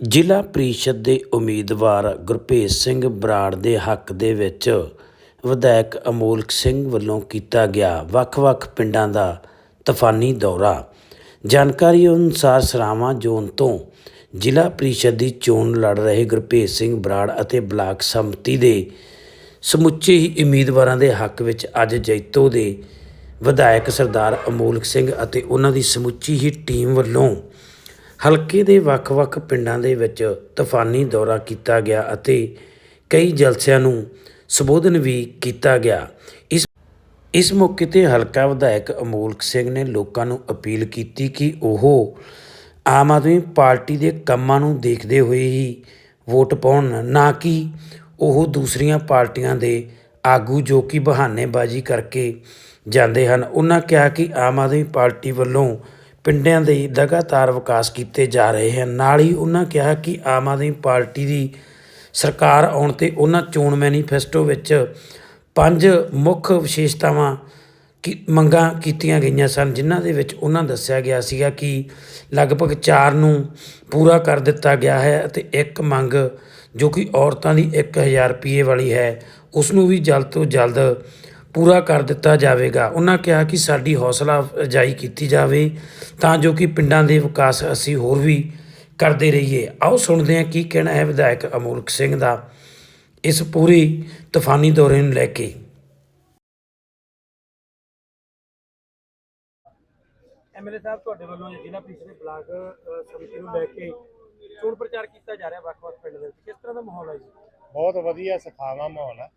ਜ਼ਿਲ੍ਹਾ ਪ੍ਰੀਸ਼ਦ ਦੇ ਉਮੀਦਵਾਰ ਗੁਰਭੇਜ ਸਿੰਘ ਬਰਾੜ ਦੇ ਹੱਕ ਦੇ ਵਿੱਚ ਵਿਧਾਇਕ ਅਮੋਲਕ ਸਿੰਘ ਵੱਲੋਂ ਕੀਤਾ ਗਿਆ ਵੱਖ-ਵੱਖ ਪਿੰਡਾਂ ਦਾ ਤੂਫਾਨੀ ਦੌਰਾ। ਜਾਣਕਾਰੀ ਅਨੁਸਾਰ ਸਰਾਵਾਂ ਜ਼ੋਨ ਤੋਂ ਜ਼ਿਲ੍ਹਾ ਪ੍ਰੀਸ਼ਦ ਦੀ ਚੋਣ ਲੜ ਰਹੇ ਗੁਰਭੇਜ ਸਿੰਘ ਬਰਾੜ ਅਤੇ ਬਲਾਕ ਸੰਮਤੀ ਦੇ ਸਮੁੱਚੇ ਹੀ ਉਮੀਦਵਾਰਾਂ ਦੇ ਹੱਕ ਵਿੱਚ ਅੱਜ ਜੈਤੋ ਦੇ ਵਿਧਾਇਕ ਸਰਦਾਰ ਅਮੋਲਕ ਸਿੰਘ ਅਤੇ ਉਹਨਾਂ ਦੀ ਸਮੁੱਚੀ ਹੀ ਟੀਮ ਵੱਲੋਂ ਹਲਕੇ ਦੇ ਵੱਖ-ਵੱਖ ਪਿੰਡਾਂ ਦੇ ਵਿੱਚ ਤੂਫਾਨੀ ਦੌਰਾ ਕੀਤਾ ਗਿਆ ਅਤੇ ਕਈ ਜਲਸਿਆਂ ਨੂੰ ਸੰਬੋਧਨ ਵੀ ਕੀਤਾ ਗਿਆ। ਇਸ ਇਸ ਮੌਕੇ ਤੇ ਹਲਕਾ ਵਿਧਾਇਕ ਅਮੋਲਕ ਸਿੰਘ ਨੇ ਲੋਕਾਂ ਨੂੰ ਅਪੀਲ ਕੀਤੀ ਕਿ ਉਹ ਆਮ ਆਦਮੀ ਪਾਰਟੀ ਦੇ ਕੰਮਾਂ ਨੂੰ ਦੇਖਦੇ ਹੋਏ ਹੀ ਵੋਟ ਪਾਉਣ, ਨਾ ਕਿ ਉਹ ਦੂਸਰੀਆਂ ਪਾਰਟੀਆਂ ਦੇ ਆਗੂ ਜੋ ਕਿ ਬਹਾਨੇਬਾਜ਼ੀ ਕਰਕੇ ਜਾਂਦੇ ਹਨ। ਉਹਨਾਂ ਕਿਹਾ ਕਿ ਆਮ ਆਦਮੀ ਪਾਰਟੀ ਵੱਲੋਂ ਪਿੰਡਾਂ ਦੇ ਲਗਾਤਾਰ ਵਿਕਾਸ ਕੀਤੇ ਜਾ ਰਹੇ ਹਨ। ਨਾਲ ਹੀ ਉਹਨਾਂ ਕਿਹਾ ਕਿ ਆਮ ਆਦਮੀ ਪਾਰਟੀ ਦੀ ਸਰਕਾਰ ਆਉਣ ਤੇ ਉਹਨਾਂ ਚੋਣ ਮੈਨੀਫੈਸਟੋ ਵਿੱਚ ਪੰਜ ਮੁੱਖ ਵਿਸ਼ੇਸ਼ਤਾਵਾਂ ਕੀ ਮੰਗਾਂ ਕੀਤੀਆਂ ਗਈਆਂ ਸਨ, ਜਿਨ੍ਹਾਂ ਦੇ ਵਿੱਚ ਉਹਨਾਂ ਦੱਸਿਆ ਗਿਆ ਸੀਗਾ ਕਿ ਲਗਭਗ 4 ਨੂੰ ਪੂਰਾ ਕਰ ਦਿੱਤਾ ਗਿਆ ਹੈ ਅਤੇ ਇੱਕ ਮੰਗ ਜੋ ਕਿ ਔਰਤਾਂ ਦੀ 1000 ਰੁਪਏ ਵਾਲੀ ਹੈ, ਉਸ ਨੂੰ ਵੀ ਜਲਦ ਤੋਂ ਜਲਦ ਪੂਰਾ ਕਰ ਦਿੱਤਾ ਜਾਵੇਗਾ। ਉਹਨਾਂ ਕਿਹਾ ਕਿ ਸਾਡੀ ਹੌਸਲਾ ਅਫਜ਼ਾਈ ਕੀਤੀ ਜਾਵੇ ਤਾਂ ਜੋ ਕਿ ਪਿੰਡਾਂ ਦੇ ਵਿਕਾਸ ਅਸੀਂ ਹੋਰ ਵੀ ਕਰਦੇ ਰਹੀਏ। ਆਓ ਸੁਣਦੇ ਹਾਂ ਕੀ ਕਹਿਣਾ ਹੈ ਵਿਧਾਇਕ ਅਮੋਲਕ ਸਿੰਘ ਦਾ ਇਸ ਪੂਰੀ ਤੂਫਾਨੀ ਦੌਰੇ ਨੂੰ ਲੈ ਕੇ। ਐਮਐਲਏ ਸਾਹਿਬ ਤੁਹਾਡੇ ਵੱਲੋਂ ਜ਼ਿਲ੍ਹਾ ਪ੍ਰੀਸ਼ਦ ਬਲਾਕ ਸਮਿਤੀ ਨੂੰ ਲੈ ਕੇ ਚੋਣ ਪ੍ਰਚਾਰ ਕੀਤਾ ਜਾ ਰਿਹਾ ਵੱਖ-ਵੱਖ ਪਿੰਡ ਦੇ ਵਿੱਚ। ਕਿਸ ਤਰ੍ਹਾਂ ਦਾ ਮਾਹੌਲ ਹੈ ਜੀ? ਬਹੁਤ ਵਧੀਆ ਸਖਾਵਾ ਮਾਹੌਲ ਹੈ।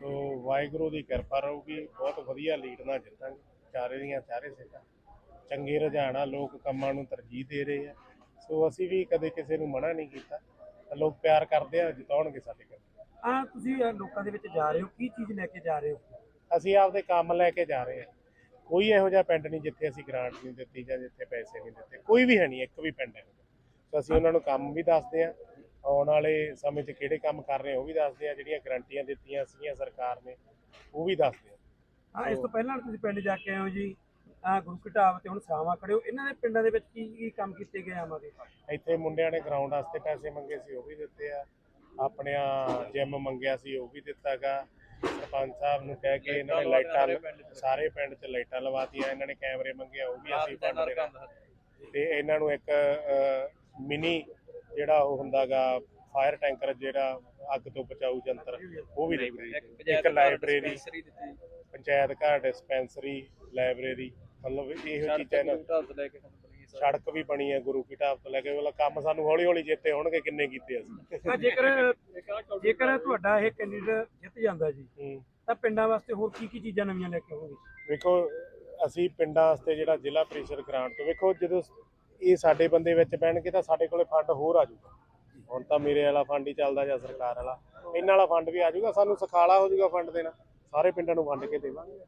ਸੋ ਵਾਹਿਗੁਰੂ ਦੀ ਕਿਰਪਾ ਰਹੂਗੀ। ਬਹੁਤ ਵਧੀਆ ਲੀਡ ਨਾਲ ਜਿੱਤਾਂਗੇ। ਚਾਰੇ ਦੀਆਂ ਚਾਰੇ ਸੀਟਾਂ। ਚੰਗੇ ਰੁਝਾਨ ਲੋਕ ਕੰਮਾਂ ਨੂੰ ਤਰਜੀਹ ਦੇ ਰਹੇ ਆ। ਸੋ ਅਸੀਂ ਵੀ ਕਦੇ ਕਿਸੇ ਨੂੰ ਮਨਾ ਨਹੀਂ ਕੀਤਾ। ਲੋਕ ਪਿਆਰ ਕਰਦੇ ਆ ਜਿਤਾਉਣਗੇ ਸਾਡੇ ਕੋਲ। ਆ ਤੁਸੀਂ ਲੋਕਾਂ ਦੇ ਵਿੱਚ ਜਾ ਰਹੇ ਹੋ। ਕੀ ਚੀਜ਼ ਲੈ ਕੇ ਜਾ ਰਹੇ ਹੋ? ਅਸੀਂ ਆਪਦੇ ਕੰਮ ਲੈ ਕੇ ਜਾ ਰਹੇ ਆ। ਕੋਈ ਇਹੋ ਜਿਹਾ ਪਿੰਡ ਨਹੀਂ ਜਿੱਥੇ ਅਸੀਂ ਗ੍ਰਾਂਟ ਨਹੀਂ ਦਿੱਤੀ ਜਾਂ ਜਿੱਥੇ ਪੈਸੇ ਨਹੀਂ ਦਿੱਤੇ। ਕੋਈ ਵੀ ਹੈ ਨਹੀਂ ਇੱਕ ਵੀ ਪਿੰਡ ਹੈ। ਸੋ ਅਸੀਂ ਉਹਨਾਂ ਨੂੰ ਕੰਮ ਵੀ ਦੱਸਦੇ ਆ। ਆਉਣ ਵਾਲੇ ਸਮੇਂ 'ਚ ਕਿਹੜੇ ਕੰਮ ਕਰ ਰਹੇ ਉਹ ਵੀ ਦੱਸਦੇ ਆ ਜਿਹੜੀਆਂ ਗਰੰਟੀਆਂ ਦਿੱਤੀਆਂ ਸੀਗੀਆਂ ਸਰਕਾਰ ਨੇ ਉਹ ਵੀ ਦੱਸਦੇ ਆ। ਹਾਂ ਇਸ ਤੋਂ ਪਹਿਲਾਂ ਤੁਸੀਂ ਪਿੰਡ ਜਾ ਕੇ ਆਏ ਹੋ ਜੀ ਆ ਗੁਰੂ ਘਟਾਵ ਤੇ ਹੁਣ ਸਾਵਾ ਖੜੇ ਹੋ। ਇਹਨਾਂ ਦੇ ਪਿੰਡਾਂ ਦੇ ਵਿੱਚ ਕੀ ਕੀ ਕੰਮ ਕੀਤੇ ਗਏ ਆਦਮੀ ਪਾਰਟੀ ਇੱਥੇ ਮੁੰਡਿਆਂ ਨੇ ਗਰਾਊਂਡ ਵਾਸਤੇ ਪੈਸੇ ਮੰਗੇ ਸੀ ਉਹ ਵੀ ਦਿੱਤੇ ਆ। ਆਪਣਿਆਂ ਜਿਮ ਮੰਗਿਆ ਸੀ ਉਹ ਵੀ ਦਿੱਤਾਗਾ ਸਰਪੰਚ ਸਾਹਿਬ ਨੂੰ ਕਹਿ ਕੇ ਇਹਨਾਂ ਨੇ ਲਾਈਟਾਂ ਸਾਰੇ ਪਿੰਡ 'ਚ। ਲਾਈਟਾਂ ਲਵਾਤੀਆਂ ਇਹਨਾਂ ਨੇ ਕੈਮਰੇ ਮੰਗੇ ਆ, ਉਹ ਵੀ ਅਸੀਂ ਫੰਡ ਦੇ ਤੇ ਇਹਨਾਂ ਨੂੰ ਇੱਕ ਮਿਨੀ ਜਿਹੜਾ ਉਹ ਹੁੰਦਾਗਾ ਫਾਇਰ ਟੈਂਕਰ ਜਿਹੜਾ ਅੱਗ ਤੋਂ ਬਚਾਊ ਯੰਤਰ ਉਹ ਵੀ ਦਿੱਤੇ ਇੱਕ ਲਾਇਬ੍ਰੇਰੀ ਪੰਚਾਇਤ ਘਰ ਡਿਸਪੈਂਸਰੀ ਲਾਇਬ੍ਰੇਰੀ ਮਤਲਬ ਇਹੋ ਚੀਜ਼ਾਂ ਇਹਨਾਂ ਸੜਕ ਵੀ ਬਣੀ ਹੈ ਗੁਰੂ ਕੀ ਢਾਬ ਤੋਂ ਲੈ ਕੇ ਮਤਲਬ ਕੰਮ ਸਾਨੂੰ ਹੌਲੀ ਹੌਲੀ ਜਿੱਤੇ ਹੋਣਗੇ ਕਿੰਨੇ ਕੀਤੇ ਅਸੀਂ। ਜੇਕਰ ਜੇਕਰ ਤੁਹਾਡਾ ਇਹ ਕੈਂਡੀਡੇਟ ਜਿੱਤ ਜਾਂਦਾ ਜੀ। ਤਾਂ ਪਿੰਡਾਂ ਵਾਸਤੇ ਹੋਰ ਕੀ ਕੀ ਚੀਜ਼ਾਂ ਨਵੀਆਂ ਲੈ ਕੇ ਆਓਗੇ? ਵੇਖੋ ਅਸੀਂ ਪਿੰਡਾਂ ਵਾਸਤੇ ਜਿਹੜਾ ਜ਼ਿਲ੍ਹਾ ਪ੍ਰੀਸ਼ਦ ਗ੍ਰਾਂਟ ਤੋਂ ਵੇਖੋ ਜਦੋਂ ਇਹ ਸਾਡੇ ਬੰਦੇ ਵਿੱਚ ਪੈਣਗੇ ਤਾਂ ਸਾਡੇ ਕੋਲੇ ਫੰਡ ਹੋਰ ਆ ਜਾਊਗਾ। ਹੁਣ ਤਾਂ ਮੇਰੇ ਵਾਲਾ ਫੰਡ ਹੀ ਚੱਲਦਾ ਜਾਂ ਸਰਕਾਰ ਵਾਲਾ। ਇਹਨਾਂ ਵਾਲਾ ਫੰਡ ਵੀ ਆ ਜਾਊਗਾ ਸਾਨੂੰ ਸਖਾਲਾ ਹੋ ਜਾਊਗਾ ਫੰਡ ਦੇਣਾ। ਸਾਰੇ ਪਿੰਡਾਂ ਨੂੰ ਵੰਡ ਕੇ ਦੇਵਾਂਗੇ।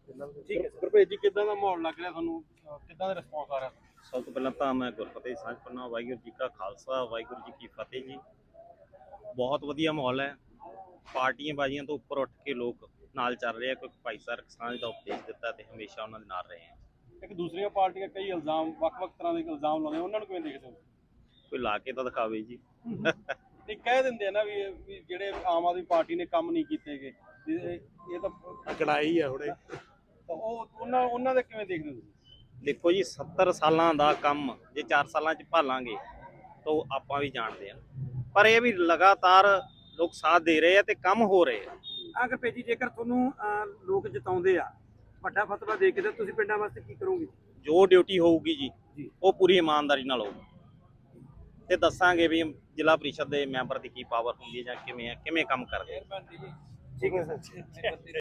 ਠੀਕ ਹੈ ਗੁਰਪ੍ਰੀਤ ਜੀ ਕਿਦਾਂ ਦਾ ਮਾਹੌਲ ਲੱਗ ਰਿਹਾ ਤੁਹਾਨੂੰ? ਕਿਦਾਂ ਦਾ ਰਿਸਪੌਂਸ ਆ ਰਿਹਾ? ਸਭ ਤੋਂ ਪਹਿਲਾਂ ਤਾਂ ਮੈਂ ਗੁਰਫਤਿਹ ਸਾਂਝ ਪੰਨਾ ਵਾਹਿਗੁਰੂ ਜੀ ਕਾ ਖਾਲਸਾ ਵਾਹਿਗੁਰੂ ਜੀ ਕੀ ਫਤਿਹ ਜੀ। ਬਹੁਤ ਵਧੀਆ ਮਾਹੌਲ ਹੈ। ਪਾਰਟੀਆਂ ਬਾਜੀਆਂ ਤੋਂ ਉੱਪਰ ਉੱਠ ਕੇ ਲੋਕ ਨਾਲ ਚੱਲ ਰਹੇ ਆ ਕਿਉਂਕਿ ਭਾਈ ਸਾਹਿਬ ਸਾਂਝ ਦਾ ਉਪਦੇਸ਼ ਦਿੱਤਾ ਤੇ ਹਮੇਸ਼ਾ ਉਹਨਾਂ ਦੇ ਨਾਲ ਰਹੇ ਆ। ਇੱਕ ਦੂਸਰੀਆਂ ਪਾਰਟੀਆਂ ਕਈ ਇਲਜ਼ਾਮ ਵੱਖ-ਵੱਖ ਤਰ੍ਹਾਂ ਦੇ ਇਲਜ਼ਾਮ ਲਾਉਂਦੇ ਉਹਨਾਂ ਨੂੰ ਕਿਵੇਂ ਦੇਖਦੇ ਹੋ? ਕੋਈ ਲਾ ਕੇ ਤਾਂ ਦਿਖਾਵੇ ਜੀ। ਨਹੀਂ ਕਹਿ ਦਿੰਦੇ ਆ ਨਾ ਵੀ ਵੀ ਜਿਹੜੇ ਆਮ ਆਦਮੀ ਪਾਰਟੀ ਨੇ ਕੰਮ ਨਹੀਂ ਕੀਤੇਗੇ ਇਹ ਤਾਂ ਕੜਾਈ ਆ ਹੁਣੇ। ਤਾਂ ਉਹ ਉਹਨਾਂ ਉਹਨਾਂ ਦੇ ਕਿਵੇਂ ਦੇਖਦੇ ਹੋ ਤੁਸੀਂ? ਦੇਖੋ ਜੀ 70 ਸਾਲਾਂ ਦਾ ਕੰਮ ਜੇ 4 ਸਾਲਾਂ ਚ ਭਾਲਾਂਗੇ ਤਾਂ ਉਹ ਆਪਾਂ ਵੀ ਜਾਣਦੇ ਆ। ਪਰ ਇਹ ਵੀ ਲਗਾਤਾਰ ਲੋਕ ਸਾਥ ਦੇ ਰਹੇ ਆ ਤੇ ਕੰਮ ਹੋ ਰਹੇ ਆ। ਅਗਰ ਭੇਜੀ ਜੇਕਰ ਤੁਹਾਨੂੰ ਲੋਕ ਜਿਤਾਉਂਦੇ ਆ ਵੱਡਾ ਫਤਵਾ ਦੇ ਕੇ ਤਾਂ ਤੁਸੀਂ ਪਿੰਡਾਂ ਵਾਸਤੇ ਕੀ ਕਰੋਗੇ? ਜੋ ਡਿਊਟੀ ਹੋਊਗੀ ਜੀ। ਉਹ ਪੂਰੀ ਇਮਾਨਦਾਰੀ ਨਾਲ ਹੋਊਗੀ ਤੇ ਦੱਸਾਂਗੇ ਵੀ ਜ਼ਿਲ੍ਹਾ ਪ੍ਰੀਸ਼ਦ ਦੇ ਮੈਂਬਰ ਦੀ ਕੀ ਪਾਵਰ ਹੁੰਦੀ ਹੈ ਜਾਂ ਕਿਵੇਂ ਹੈ ਕਿਵੇਂ ਕੰਮ ਕਰਦੇ ਠੀਕ ਹੈ ਸਰ।